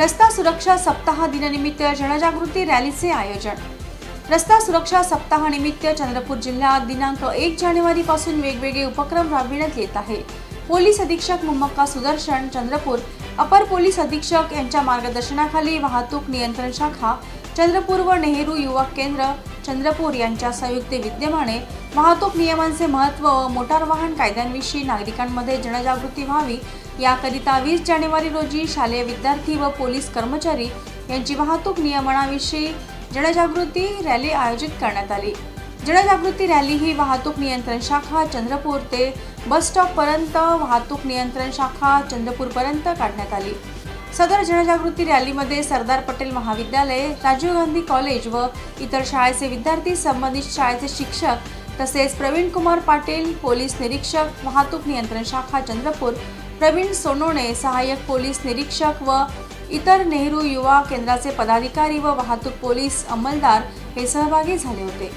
रस्ता सुरक्षा सप्ताह दिनानिमित्त जनजागृती रॅलीचे आयोजन. रस्ता सुरक्षा सप्ताहानिमित्त चंद्रपूर जिल्ह्यात दिनांक एक जानेवारी पासून वेगवेगळे उपक्रम राबविण्यात येत आहे. पोलीस अधीक्षक मुम्मक्का सुदर्शन चंद्रपूर अपर पोलीस अधीक्षक यांच्या मार्गदर्शनाखाली वाहतूक नियंत्रण शाखा चंद्रपूर व नेहरू युवक केंद्र चंद्रपूर यांच्या संयुक्त विद्यमाने वाहतूक नियमांचे महत्त्व व मोटार वाहन कायद्यांविषयी नागरिकांमध्ये जनजागृती व्हावी. याकरिता वीस जानेवारी रोजी शालेय विद्यार्थी व पोलीस कर्मचारी यांची वाहतूक नियमनाविषयी जनजागृती रॅली आयोजित करण्यात आली. जनजागृती रॅली ही वाहतूक नियंत्रण शाखा चंद्रपूर ते बस स्टॉपपर्यंत वाहतूक नियंत्रण शाखा चंद्रपूरपर्यंत काढण्यात आली. सदर जनजागृती रॅलीमध्ये सरदार पटेल महाविद्यालय राजीव गांधी कॉलेज व इतर शाळेचे विद्यार्थी संबंधित शाळेचे शिक्षक तसेच प्रवीण कुमार पाटील पोलीस निरीक्षक वाहतूक नियंत्रण शाखा चंद्रपूर प्रवीण सोनोणे सहाय्यक पोलीस निरीक्षक व इतर नेहरू युवा केंद्राचे पदाधिकारी व वाहतूक पोलीस अंमलदार हे सहभागी झाले होते.